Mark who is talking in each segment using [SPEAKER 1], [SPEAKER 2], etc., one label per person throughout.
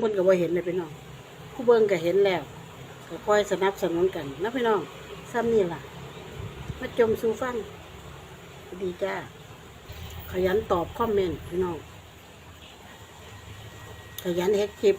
[SPEAKER 1] เพิ่นก็บ่เห็นเลยพี่น้องผู้เบิ่งก็เห็นแล้วก็คอยสนับสนุนกันนะพี่น้องซ้ำนี่ล่ะมาจมสู่ฟังดีจ้า ขยันตอบคอมเมนต์พี่น้อง ขยันเฮ็ดคลิป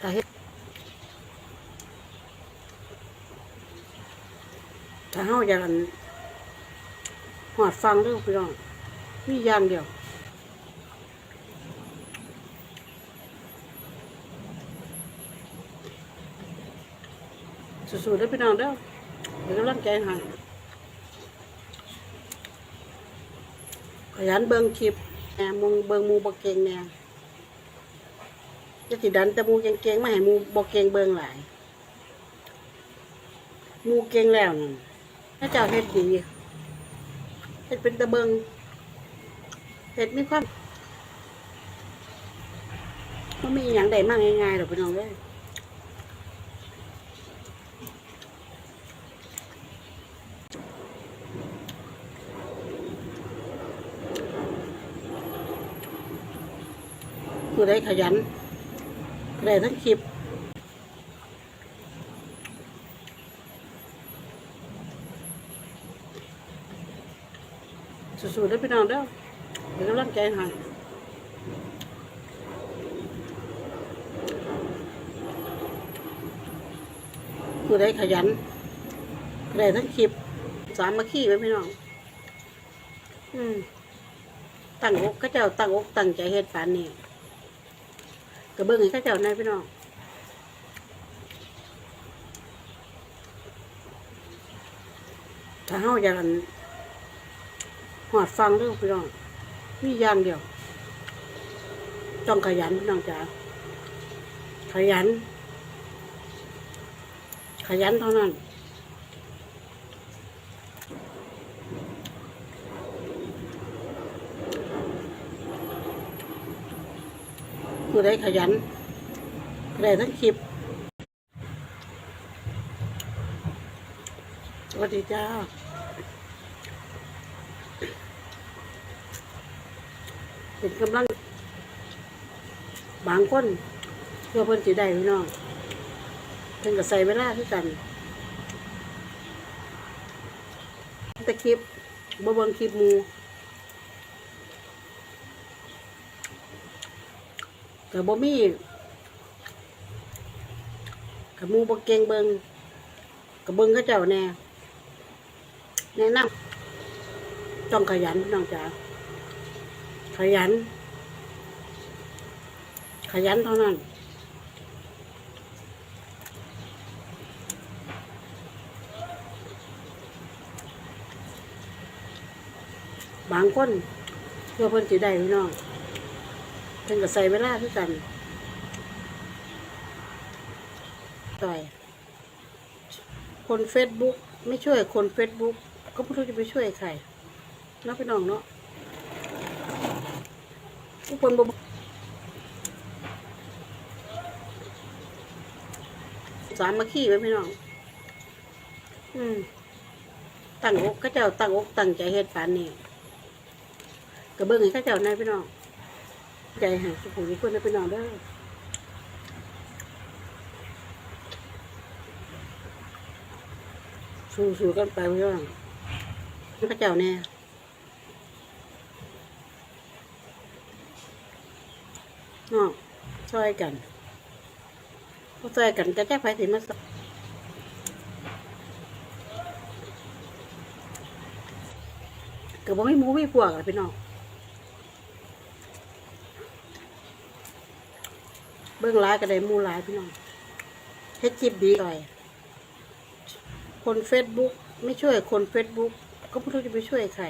[SPEAKER 1] ถ้าเฮ็ดถ้าเฮาอยากอันหอดฟังด้อพี่น้อง มีอย่างเดียว สู้ๆเด้พี่น้องเด้อเป็นกำลังใจให้ขยันเบิ่งคลิปแหน่มงเบิ่งหมูบ่เก่งแหน่จะสิดันแต่หมูเก่งๆมาให้หมูบ่เก่งเบิ่งหลายหมูเก่งแล้วนั่นพระเจ้าเฮ็ดดีเฮ็ดเป็นตะเบิงเฮ็ดมีความมันมีอย่างใดมากง่ายๆหรอกพี่น้องเด้อ ผู้ใดขยันได้ทั้งคลิปสู้ๆเด้พี่น้องเด้อเป็นกำลังใจให้ผู้ใดขยันได้ทั้งคลิป สามมาขี้ไว้พี่น้อง อืมตั้งอกเขาเจ้าตั้งอกตั้งใจเฮ็ดปานนี้ กระเบื้องให้เขาเจ้าในพี่น้องถ้าเฮาอยากอันหอดฟังเรื่องพี่น้องมีอย่างเดียว ต้องขยันพี่น้องจ๋าขยัน ขยันเท่านั้น ผู้ใดขยันได้ทั้งคลิปสวัสดีจ้าเป็นกำลัง บางคนเพื่อเพิ่นสิได้พี่น้องเพิ่นก็ใส่เวลาคือกันแต่คลิปบ่เบิ่งคลิปมู กับบ่มีกับมูบ่เกงเบิงกับเบิงเขาเจ้าแน่แนะนำต้องขยันพี่น้องจ๋าขยัน ขยันเท่านั้นบางคนเพื่อเพิ่นสิได้พี่น้อง เพิ่นก็ใส่เวลาคือกันต่อย คนเฟซบุ๊กไม่ช่วยคนเฟซบุ๊กก็ไม่รู้จะไปช่วยใครเนาะพี่น้องเนาะทุกคนบสามมาขี้ไว้พี่น้อง อืมตั้งอกเขาเจ้าตั้งอกตั้งใจเฮ็ดปานนี้ก็เบิ่งให้เขาเจ้าในพี่น้อง ใจหายสุขุมวิทคนไปนอนเด้สู้ๆกันไปพี่น้องพระเจ้าแน่เนาะช่วยกันเขาช่วยกันจะแจ้ไฟถึงมาสก็บ่ไม่มูไม่พวกอะพี่น้อง เบื้องร้ายก็ได้มูร้ายพี่น้องเฮ็ดคลิปดีก่อย คนเฟซบุ๊กไม่ช่วยคนเฟซบุ๊กก็ไม่รู้จะไปช่วยใคร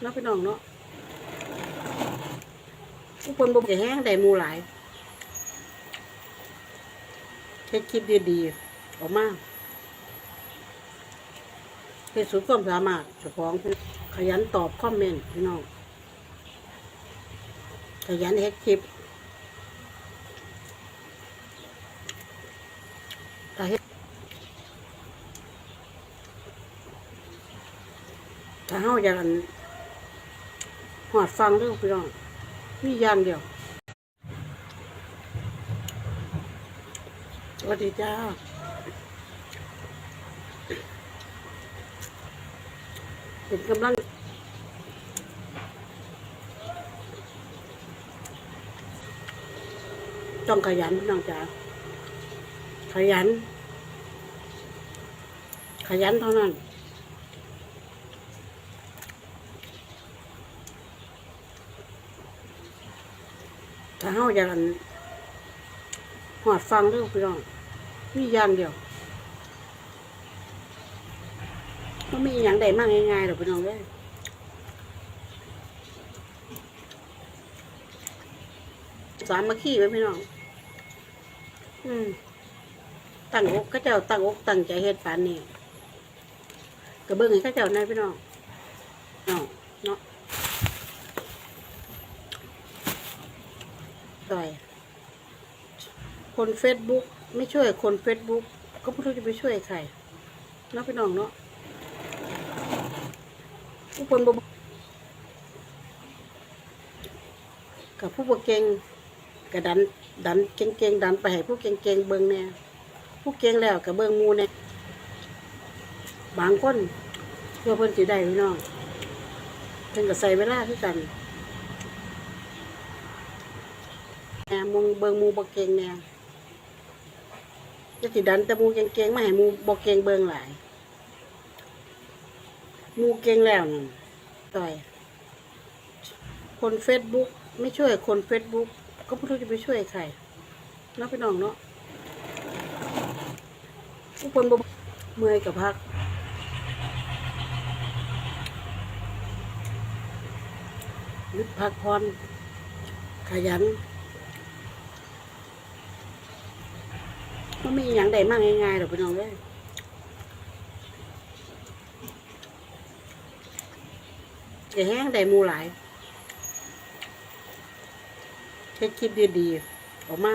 [SPEAKER 1] เนาะพี่น้องเนาะทุกคนบอกจะแห้งได้มูหลายเฮ็ดคลิปดีๆออกมาเฮ็ดสุดความสามารถเจ้าของขยันตอบคอมเมนต์พี่น้องขยันเฮ็ดคลิป ถ้าเฮ็ดถ้าเฮาอยากอันหอดฟังเรื่องพี่น้องมีอย่างเดียวสวัสดีจ้าเป็นกำลังต้องขยันพี่น้องจ๋า ขยัน ขยันเท่านั้น ถ้าเฮาอยากอันหอดฟังเรื่องพี่น้องมีอย่างเดียวมันมีอย่างใดมากง่ายๆหรอกพี่น้องเลยสามมาขี้ไว้พี่น้อง อืม ตั้งอกเขาเจ้าตั้งอกตั้งใจเฮ็ดปานนี้กระเบื้องให้เขาเจ้าในพี่น้องเนาะเนาะต่อยคนเฟซบุ๊กไม่ช่วยคนเฟซบุ๊กก็ไม่รู้จะไปช่วยใครเนาะพี่น้องเนาะผู้คนบกับผู้บเก่งกระดันดันเก่งๆดันไปให้ผู้เก่งๆเบิ่งแหน่ ผู้เก่งแล้วกับเบิ่งมูเนี่ยบางคนเพื่อเพิ่นสิได้พี่น้องเพิ่นก็ใส่เวลาคือกันแหน่มงเบิ่งมูบ่เก่งแหน่จะสิดันแต่มูเก่งๆมาให้มูบ่เก่งเบิ่งหลายมูเก่งแล้วนั่นต่อย คนเฟซบุ๊กไม่ช่วยคนเฟซบุ๊กก็ไม่รู้จะไปช่วยใครเนาะพี่น้องเนาะ ทุกคนบ่เมื่อยกับพักนึกพักพรขยันมันมีอย่างใดมากง่ายๆหรอกพี่น้องเลยจะแห้งใดมูหลายเฮ็ดคลิปดีๆออกมา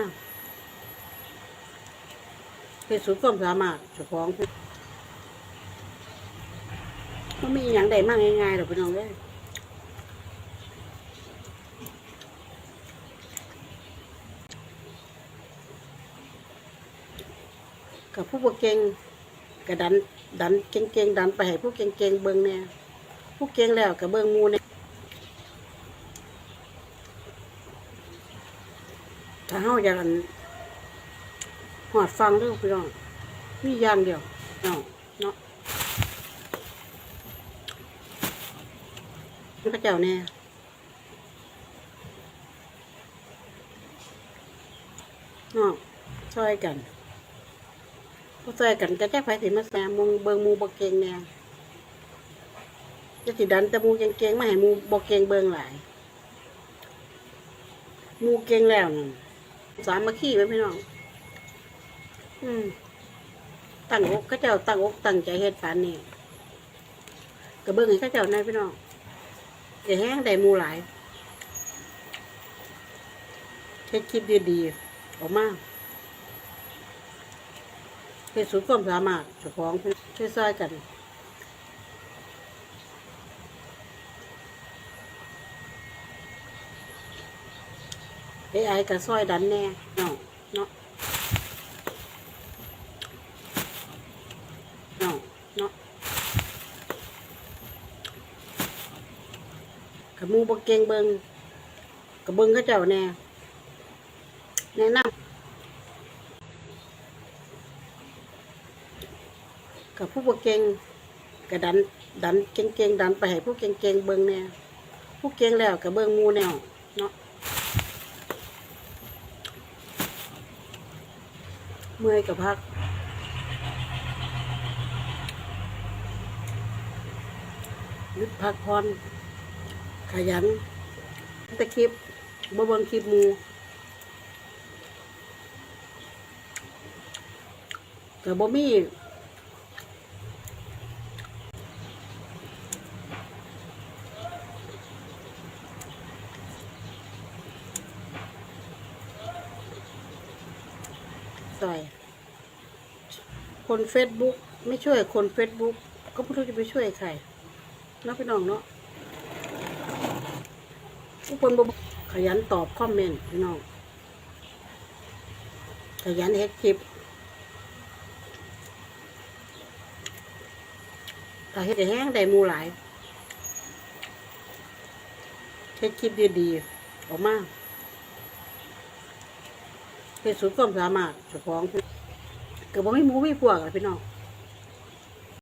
[SPEAKER 1] เฮ็ดสุดความสามารถเจ้าของมันมีอย่างใดมากง่ายๆหรอกพี่น้องเลยกับผู้บ่เก่งกระดันดันเก่งๆดันไปให้ผู้เก่งๆเบิ่งแน่ผู้เก่งแล้วกับเบิ่งมูเนี่ยถ้าเฮาอยากอัน หอดฟังเรื่องพี่น้องมีอย่างเดียวเนาะเนาะพระเจ้าแน่เนาะช่วยกันพอช่วยกันก็จะไปถึงมาแซมมงเบิงมูบกเกงแน่จะสิดันแต่มูเก่งมาให้มูบกเกงเบิงหลายมูเกงแล้วนั่นสามมาขี้ไว้พี่น้อง อืมตั้งอกเขาเจ้าตั้งอกตั้งใจเฮ็ดปานนี้กระเบื้องให้เขาเจ้าในพี่น้องจะแห้งได้หมูหลายเฮ็ดคลิปดีๆออกมาเฮ็ดสุดความสามารถเจ้าของช่วยซอยกันเอไอกับซอยดันแน่เนาะเนาะเนาะเนาะกับห มูบกเกงเบิงกับเบิงเขาเจ้าแน่แนะนำกับผู้บกเกงกับดัน ดันเก่งดันไปให้ผู้เก่งเบิงแน่ผู้เกงแล้วกับเบิงมูแนวเนาะเมื่อยกับพักนึกพักพร ขยันแต่คลิปบ่เบิ่งคลิปมูกับบ่มีต่อย คนเฟซบุ๊กไม่ช่วยคนเฟซบุ๊กก็ไม่รู้จะไปช่วยใครเนาะพี่น้องเนาะ คนบ่ขยันตอบคอมเมนต์พี่น้องขยันเฮ็ดคลิปถ้าเฮ็ดแห้งได้หมูหลายเฮ็ดคลิปดีๆออกมาเป็นสุดความสามารถเจ้าของก็บ่มีหมูมีพวกอะพี่น้อง